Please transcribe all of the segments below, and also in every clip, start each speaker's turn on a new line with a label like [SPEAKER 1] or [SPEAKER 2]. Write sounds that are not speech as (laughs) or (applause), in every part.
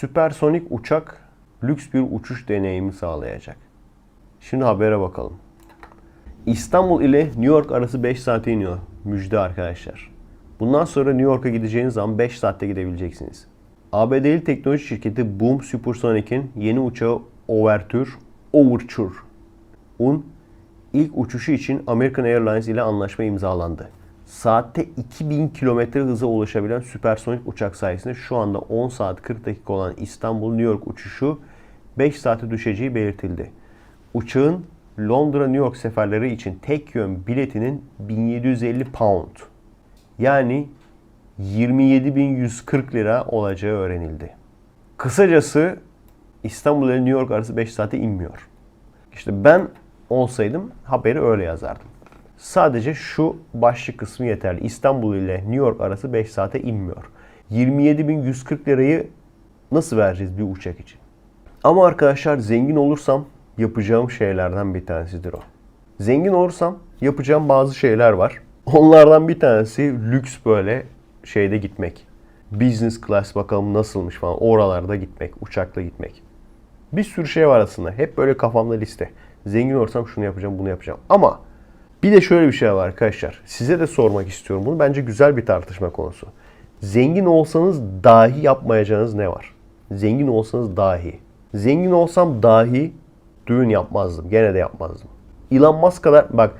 [SPEAKER 1] Süpersonik uçak lüks bir uçuş deneyimi sağlayacak. Şimdi habere bakalım. İstanbul ile New York arası 5 saate iniyor. Müjde arkadaşlar. Bundan sonra New York'a gideceğiniz zaman 5 saatte gidebileceksiniz. ABD'li teknoloji şirketi Boom Supersonic'in yeni uçağı Overture, Overture Un ilk uçuşu için American Airlines ile anlaşma imzalandı. Saatte 2000 km hıza ulaşabilen süpersonik uçak sayesinde şu anda 10 saat 40 dakika olan İstanbul-New York uçuşu 5 saate düşeceği belirtildi. Uçağın Londra-New York seferleri için tek yön biletinin 1750 pound yani 27.140 lira olacağı öğrenildi. Kısacası İstanbul ile New York arası 5 saate inmiyor. İşte ben olsaydım haberi öyle yazardım. Sadece şu başlık kısmı yeterli. İstanbul ile New York arası 5 saate inmiyor. 27.140 lirayı nasıl vereceğiz bir uçak için? Ama arkadaşlar zengin olursam yapacağım şeylerden bir tanesidir o. Zengin olursam yapacağım bazı şeyler var. Onlardan bir tanesi lüks böyle şeyde gitmek. Business class bakalım nasılmış falan oralarda gitmek, uçakla gitmek. Bir sürü şey var aslında. Hep böyle kafamda liste. Zengin olursam şunu yapacağım, bunu yapacağım. Ama bir de şöyle bir şey var arkadaşlar. Size de sormak istiyorum bunu. Bence güzel bir tartışma konusu. Zengin olsanız dahi yapmayacağınız ne var? Zengin olsanız dahi. Zengin olsam dahi düğün yapmazdım. Gene de yapmazdım. Elon Musk kadar bak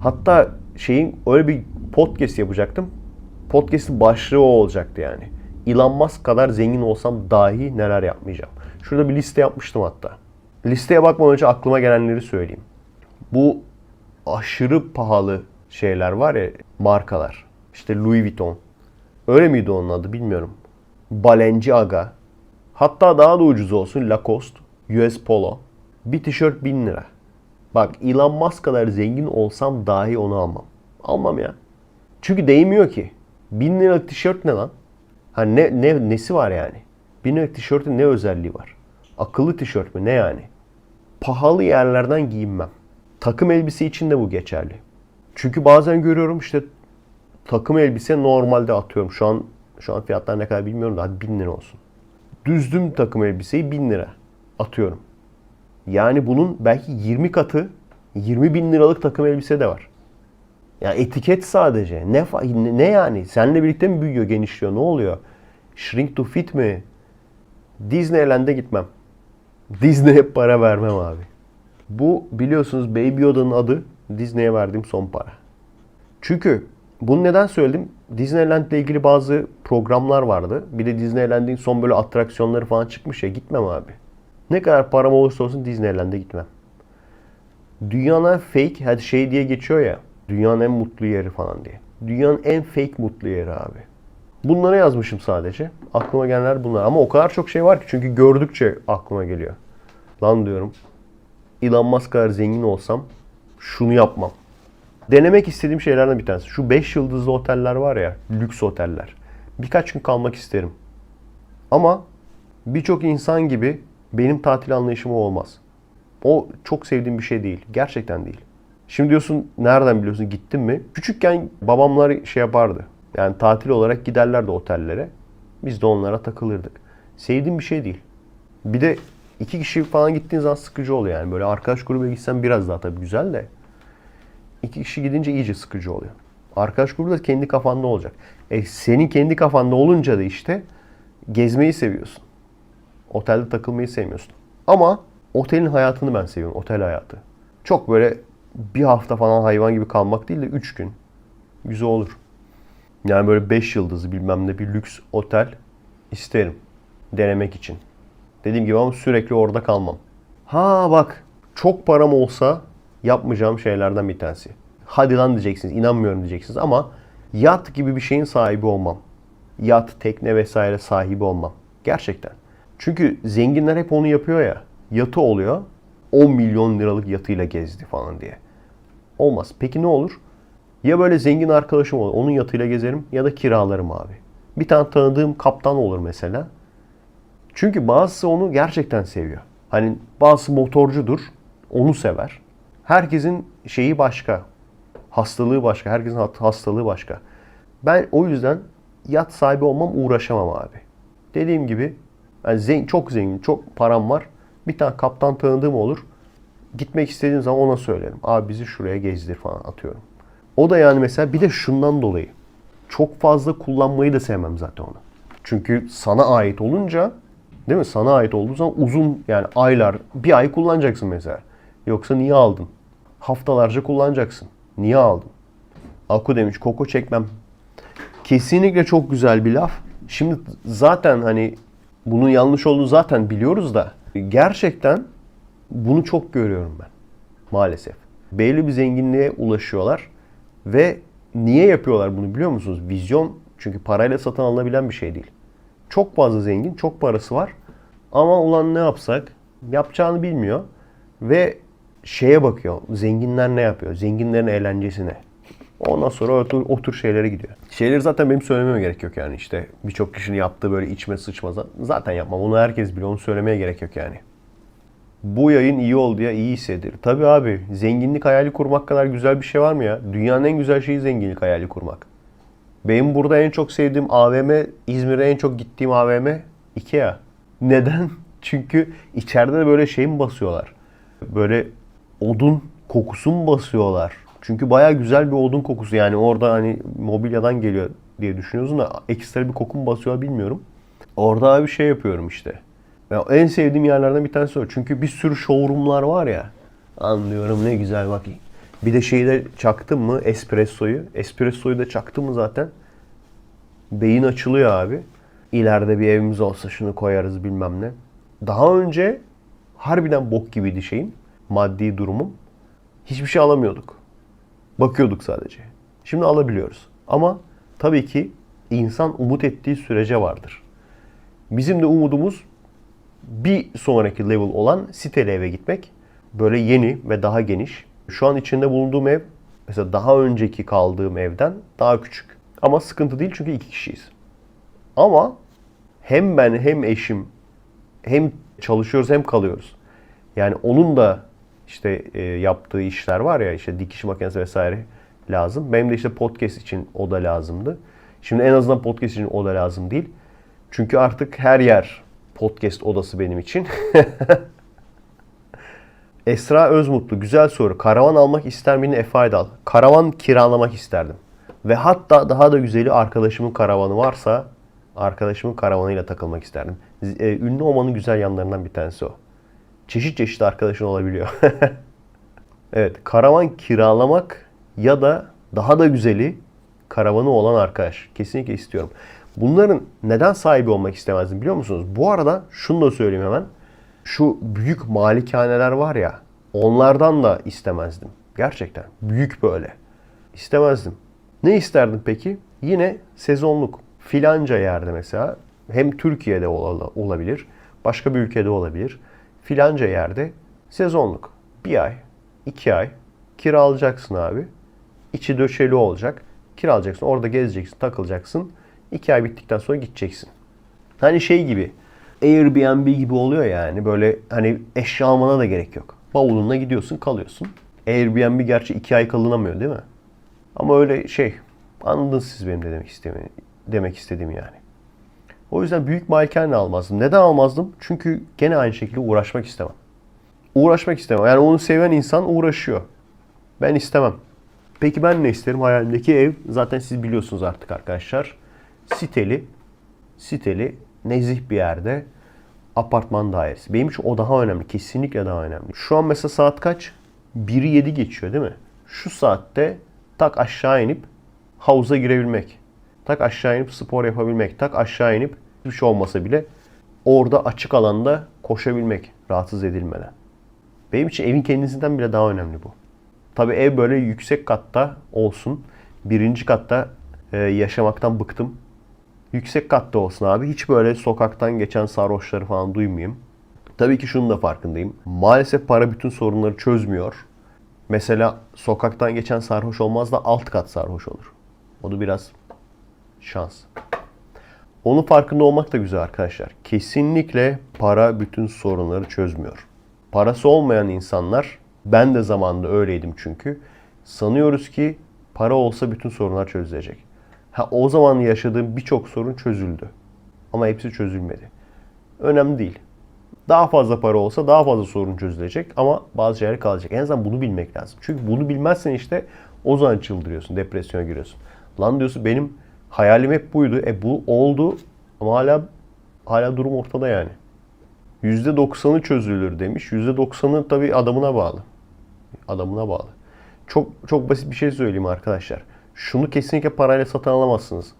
[SPEAKER 1] hatta şeyin öyle bir podcast yapacaktım. Podcast'ın başlığı o olacaktı yani. Elon Musk kadar zengin olsam dahi neler yapmayacağım. Şurada bir liste yapmıştım hatta. Listeye bakmadan önce aklıma gelenleri söyleyeyim. Bu aşırı pahalı şeyler var ya markalar. İşte Louis Vuitton. Öyle miydi onun adı bilmiyorum. Balenciaga. Hatta daha da ucuz olsun Lacoste, US Polo. Bir tişört 1000 lira. Bak Elon Musk kadar zengin olsam dahi onu almam. Almam ya. Çünkü değmiyor ki. 1000 liralık tişört ne lan? Ha ne, ne nesi var yani? 1000 liralık tişörtün ne özelliği var? Akıllı tişört mü ne yani? Pahalı yerlerden giyinmem. Takım elbise için de bu geçerli. Çünkü bazen görüyorum işte takım elbise normalde atıyorum. Şu an şu an fiyatlar ne kadar bilmiyorum da hadi 1000 lira olsun. Düzdüm takım elbiseyi 1000 lira atıyorum. Yani bunun belki 20 katı 20 bin liralık takım elbise de var. Ya etiket sadece. Ne, ne yani? Seninle birlikte mi büyüyor, genişliyor? Ne oluyor? Shrink to fit mi? Disneyland'e gitmem. Disney'e para vermem abi. Bu biliyorsunuz Baby Yoda'nın adı Disney'e verdiğim son para. Çünkü bunu neden söyledim? Disneyland ile ilgili bazı programlar vardı. Bir de Disneyland'in son böyle atraksiyonları falan çıkmış ya gitmem abi. Ne kadar param olursa olsun Disneyland'e gitmem. Dünyanın fake, hadi şey diye geçiyor ya. Dünyanın en mutlu yeri falan diye. Dünyanın en fake mutlu yeri abi. Bunları yazmışım sadece. Aklıma gelenler bunlar. Ama o kadar çok şey var ki çünkü gördükçe aklıma geliyor. Lan diyorum. Elon Musk kadar zengin olsam şunu yapmam. Denemek istediğim şeylerden bir tanesi. Şu 5 yıldızlı oteller var ya, lüks oteller. Birkaç gün kalmak isterim. Ama birçok insan gibi benim tatil anlayışım o olmaz. O çok sevdiğim bir şey değil. Gerçekten değil. Şimdi diyorsun nereden biliyorsun gittin mi? Küçükken babamlar şey yapardı. Yani tatil olarak giderlerdi otellere. Biz de onlara takılırdık. Sevdiğim bir şey değil. Bir de iki kişi falan gittiğin zaman sıkıcı oluyor yani. Böyle arkadaş grubuyla gitsen biraz daha tabii güzel de. iki kişi gidince iyice sıkıcı oluyor. Arkadaş grubu da kendi kafanda olacak. E senin kendi kafanda olunca da işte gezmeyi seviyorsun. Otelde takılmayı sevmiyorsun. Ama otelin hayatını ben seviyorum. Otel hayatı. Çok böyle bir hafta falan hayvan gibi kalmak değil de 3 gün. Güzel olur. Yani böyle 5 yıldızlı bilmem ne bir lüks otel isterim. Denemek için. Dediğim gibi ama sürekli orada kalmam. Ha bak çok param olsa yapmayacağım şeylerden bir tanesi. Hadi lan diyeceksiniz, inanmıyorum diyeceksiniz ama yat gibi bir şeyin sahibi olmam. Yat, tekne vesaire sahibi olmam. Gerçekten. Çünkü zenginler hep onu yapıyor ya. Yatı oluyor. 10 milyon liralık yatıyla gezdi falan diye. Olmaz. Peki ne olur? Ya böyle zengin arkadaşım olur. Onun yatıyla gezerim ya da kiralarım abi. Bir tane tanıdığım kaptan olur mesela. Çünkü bazısı onu gerçekten seviyor. Hani bazısı motorcudur. Onu sever. Herkesin şeyi başka. Hastalığı başka. Herkesin hastalığı başka. Ben o yüzden yat sahibi olmam uğraşamam abi. Dediğim gibi Yani zen- çok zengin, çok param var. Bir tane kaptan tanıdığım olur. Gitmek istediğim zaman ona söylerim. Abi bizi şuraya gezdir falan atıyorum. O da yani mesela bir de şundan dolayı. Çok fazla kullanmayı da sevmem zaten onu. Çünkü sana ait olunca değil mi? Sana ait olduğu zaman uzun yani aylar, bir ay kullanacaksın mesela. Yoksa niye aldın? Haftalarca kullanacaksın. Niye aldın? Aku demiş koku çekmem. Kesinlikle çok güzel bir laf. Şimdi zaten hani bunun yanlış olduğunu zaten biliyoruz da gerçekten bunu çok görüyorum ben maalesef. Belli bir zenginliğe ulaşıyorlar ve niye yapıyorlar bunu biliyor musunuz? Vizyon çünkü parayla satın alınabilen bir şey değil. Çok fazla zengin, çok parası var ama ulan ne yapsak yapacağını bilmiyor ve şeye bakıyor. Zenginler ne yapıyor? Zenginlerin eğlencesine. Ondan sonra o tür, o tür şeylere gidiyor. Şeyleri zaten benim söylememe gerek yok yani işte. Birçok kişinin yaptığı böyle içme sıçma zaten yapmam. Onu herkes biliyor. Onu söylemeye gerek yok yani. Bu yayın iyi oldu ya iyi hissedir. Tabii abi zenginlik hayali kurmak kadar güzel bir şey var mı ya? Dünyanın en güzel şeyi zenginlik hayali kurmak. Benim burada en çok sevdiğim AVM, İzmir'e en çok gittiğim AVM Ikea. Neden? (laughs) Çünkü içeride de böyle şey mi basıyorlar? Böyle odun kokusu mu basıyorlar? Çünkü baya güzel bir odun kokusu yani orada hani mobilyadan geliyor diye düşünüyorsun da ekstra bir koku mu basıyor bilmiyorum. Orada bir şey yapıyorum işte. Ya en sevdiğim yerlerden bir tanesi o. Çünkü bir sürü showroomlar var ya. Anlıyorum ne güzel bak. Bir de şeyi de çaktım mı espressoyu. Espressoyu da çaktım mı zaten. Beyin açılıyor abi. İleride bir evimiz olsa şunu koyarız bilmem ne. Daha önce harbiden bok gibiydi şeyim. Maddi durumum. Hiçbir şey alamıyorduk. Bakıyorduk sadece. Şimdi alabiliyoruz. Ama tabii ki insan umut ettiği sürece vardır. Bizim de umudumuz bir sonraki level olan siteli eve gitmek. Böyle yeni ve daha geniş. Şu an içinde bulunduğum ev mesela daha önceki kaldığım evden daha küçük. Ama sıkıntı değil çünkü iki kişiyiz. Ama hem ben hem eşim hem çalışıyoruz hem kalıyoruz. Yani onun da işte e, yaptığı işler var ya işte dikiş makinesi vesaire lazım. Benim de işte podcast için o da lazımdı. Şimdi en azından podcast için o da lazım değil. Çünkü artık her yer podcast odası benim için. (laughs) Esra Özmutlu güzel soru. Karavan almak ister miydin Efe Aydal? Karavan kiralamak isterdim. Ve hatta daha da güzeli arkadaşımın karavanı varsa arkadaşımın karavanıyla takılmak isterdim. E, ünlü olmanın güzel yanlarından bir tanesi o. Çeşit çeşit arkadaşın olabiliyor. (laughs) evet, karavan kiralamak ya da daha da güzeli karavanı olan arkadaş. Kesinlikle istiyorum. Bunların neden sahibi olmak istemezdim biliyor musunuz? Bu arada şunu da söyleyeyim hemen. Şu büyük malikaneler var ya onlardan da istemezdim. Gerçekten büyük böyle. İstemezdim. Ne isterdim peki? Yine sezonluk. Filanca yerde mesela hem Türkiye'de olabilir, başka bir ülkede olabilir. Filanca yerde sezonluk. Bir ay, iki ay kiralayacaksın abi. İçi döşeli olacak. Kiralayacaksın. Orada gezeceksin, takılacaksın. İki ay bittikten sonra gideceksin. Hani şey gibi Airbnb gibi oluyor yani. Böyle hani eşya almana da gerek yok. Bavulunla gidiyorsun kalıyorsun. Airbnb gerçi iki ay kalınamıyor değil mi? Ama öyle şey anladınız siz benim de demek istediğimi, demek istediğim yani. O yüzden büyük malikane almazdım. Neden almazdım? Çünkü gene aynı şekilde uğraşmak istemem. Uğraşmak istemem. Yani onu seven insan uğraşıyor. Ben istemem. Peki ben ne isterim? Hayalimdeki ev zaten siz biliyorsunuz artık arkadaşlar. Siteli, siteli, nezih bir yerde apartman dairesi. Benim için o daha önemli. Kesinlikle daha önemli. Şu an mesela saat kaç? 1'i 7 geçiyor değil mi? Şu saatte tak aşağı inip havuza girebilmek. Tak aşağı inip spor yapabilmek. Tak aşağı inip hiçbir şey olmasa bile orada açık alanda koşabilmek rahatsız edilmeden. Benim için evin kendisinden bile daha önemli bu. Tabi ev böyle yüksek katta olsun. Birinci katta e, yaşamaktan bıktım. Yüksek katta olsun abi. Hiç böyle sokaktan geçen sarhoşları falan duymayayım. Tabii ki şunun da farkındayım. Maalesef para bütün sorunları çözmüyor. Mesela sokaktan geçen sarhoş olmaz da alt kat sarhoş olur. O da biraz şans. Onun farkında olmak da güzel arkadaşlar. Kesinlikle para bütün sorunları çözmüyor. Parası olmayan insanlar, ben de zamanında öyleydim çünkü, sanıyoruz ki para olsa bütün sorunlar çözülecek. Ha, o zaman yaşadığım birçok sorun çözüldü. Ama hepsi çözülmedi. Önemli değil. Daha fazla para olsa daha fazla sorun çözülecek ama bazı şeyler kalacak. En azından bunu bilmek lazım. Çünkü bunu bilmezsen işte o zaman çıldırıyorsun, depresyona giriyorsun. Lan diyorsun benim hayalim hep buydu. E bu oldu ama hala hala durum ortada yani. %90'ı çözülür demiş. %90'ı tabii adamına bağlı. Adamına bağlı. Çok çok basit bir şey söyleyeyim arkadaşlar. Şunu kesinlikle parayla satın alamazsınız.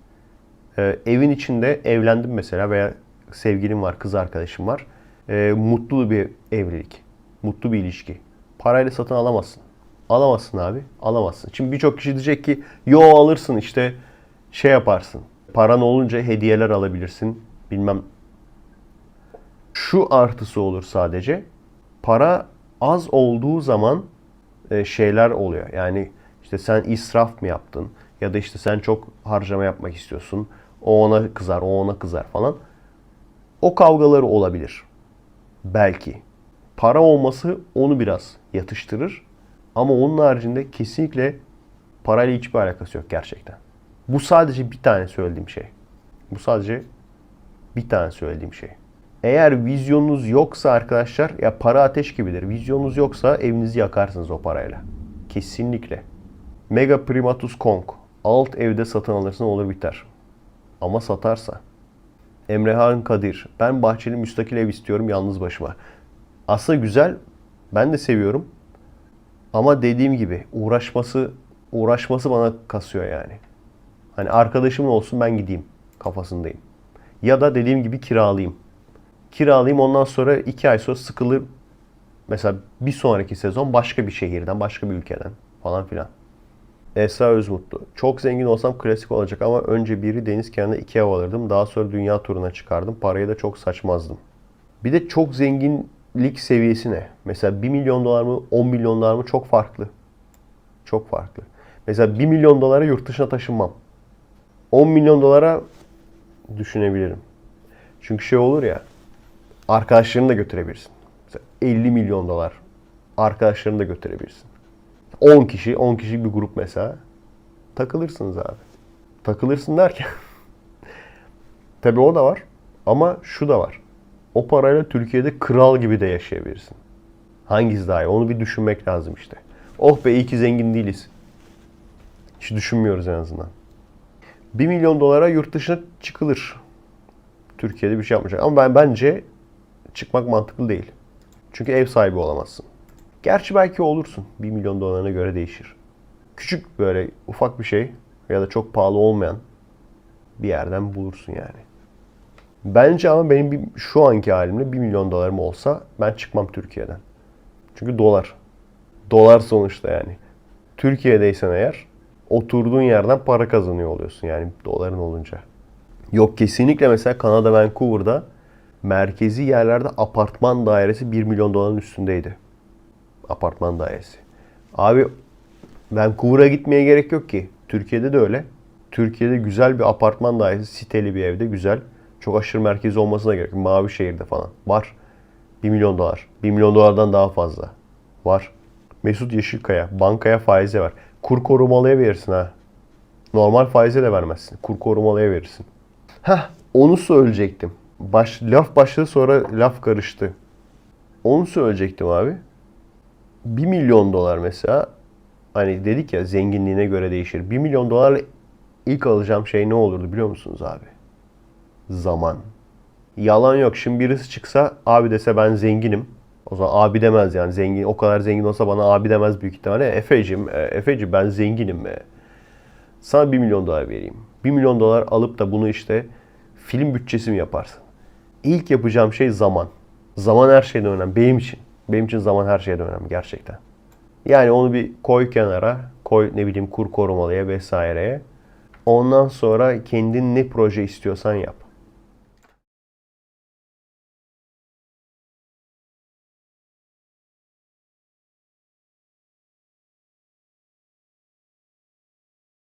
[SPEAKER 1] Ee, evin içinde evlendim mesela veya sevgilim var, kız arkadaşım var. Ee, mutlu bir evlilik. Mutlu bir ilişki. Parayla satın alamazsın. Alamazsın abi. Alamazsın. Şimdi birçok kişi diyecek ki yo alırsın işte şey yaparsın. Paran olunca hediyeler alabilirsin. Bilmem şu artısı olur sadece. Para az olduğu zaman e, şeyler oluyor. Yani işte sen israf mı yaptın ya da işte sen çok harcama yapmak istiyorsun. O ona kızar, o ona kızar falan. O kavgaları olabilir. Belki. Para olması onu biraz yatıştırır. Ama onun haricinde kesinlikle parayla hiçbir alakası yok gerçekten. Bu sadece bir tane söylediğim şey. Bu sadece bir tane söylediğim şey. Eğer vizyonunuz yoksa arkadaşlar ya para ateş gibidir. Vizyonunuz yoksa evinizi yakarsınız o parayla. Kesinlikle. Mega Primatus Kong. Alt evde satın alırsın olur biter. Ama satarsa. Emrehan Kadir. Ben bahçeli müstakil ev istiyorum yalnız başıma. Aslında güzel. Ben de seviyorum. Ama dediğim gibi uğraşması uğraşması bana kasıyor yani. Hani arkadaşımın olsun ben gideyim kafasındayım. Ya da dediğim gibi kiralayayım. Kiralayayım ondan sonra iki ay sonra sıkılır. Mesela bir sonraki sezon başka bir şehirden, başka bir ülkeden falan filan. Esra Özmutlu. Çok zengin olsam klasik olacak ama önce biri deniz kenarında iki ev alırdım. Daha sonra dünya turuna çıkardım. Parayı da çok saçmazdım. Bir de çok zenginlik seviyesi ne? Mesela 1 milyon dolar mı 10 milyon dolar mı çok farklı. Çok farklı. Mesela 1 milyon dolara yurt dışına taşınmam. 10 milyon dolara düşünebilirim. Çünkü şey olur ya arkadaşlarını da götürebilirsin. Mesela 50 milyon dolar arkadaşlarını da götürebilirsin. 10 kişi, 10 kişi bir grup mesela. Takılırsınız abi. Takılırsın derken. (laughs) Tabii o da var. Ama şu da var. O parayla Türkiye'de kral gibi de yaşayabilirsin. Hangisi daha iyi? Onu bir düşünmek lazım işte. Oh be iyi ki zengin değiliz. Hiç düşünmüyoruz en azından. 1 milyon dolara yurt dışına çıkılır. Türkiye'de bir şey yapmayacak. Ama ben bence çıkmak mantıklı değil. Çünkü ev sahibi olamazsın. Gerçi belki olursun. 1 milyon dolarına göre değişir. Küçük böyle ufak bir şey ya da çok pahalı olmayan bir yerden bulursun yani. Bence ama benim bir, şu anki halimle 1 milyon dolarım olsa ben çıkmam Türkiye'den. Çünkü dolar. Dolar sonuçta yani. Türkiye'deysen eğer oturduğun yerden para kazanıyor oluyorsun yani doların olunca. Yok kesinlikle mesela Kanada Vancouver'da merkezi yerlerde apartman dairesi 1 milyon doların üstündeydi. Apartman dairesi. Abi Vancouver'a gitmeye gerek yok ki. Türkiye'de de öyle. Türkiye'de güzel bir apartman dairesi, siteli bir evde güzel. Çok aşırı merkezi olmasına gerek yok. Mavi şehirde falan. Var. 1 milyon dolar. 1 milyon dolardan daha fazla. Var. Mesut Yeşilkaya. Bankaya faize ver. Kur korumalıya verirsin ha. Normal faize de vermezsin. Kur korumalıya verirsin. Heh, onu söyleyecektim. Baş, laf başladı sonra laf karıştı. Onu söyleyecektim abi. 1 milyon dolar mesela hani dedik ya zenginliğine göre değişir. 1 milyon dolarla ilk alacağım şey ne olurdu biliyor musunuz abi? Zaman. Yalan yok. Şimdi birisi çıksa abi dese ben zenginim. O zaman abi demez yani zengin o kadar zengin olsa bana abi demez büyük ihtimalle. Efecim, e, Efeci ben zenginim. E. Sana 1 milyon dolar vereyim. 1 milyon dolar alıp da bunu işte film bütçesi mi yaparsın? İlk yapacağım şey zaman. Zaman her şeyden önemli. Benim için. Benim için zaman her şeyden önemli gerçekten. Yani onu bir koy kenara. Koy ne bileyim kur korumalıya vesaireye. Ondan sonra kendin ne proje istiyorsan yap.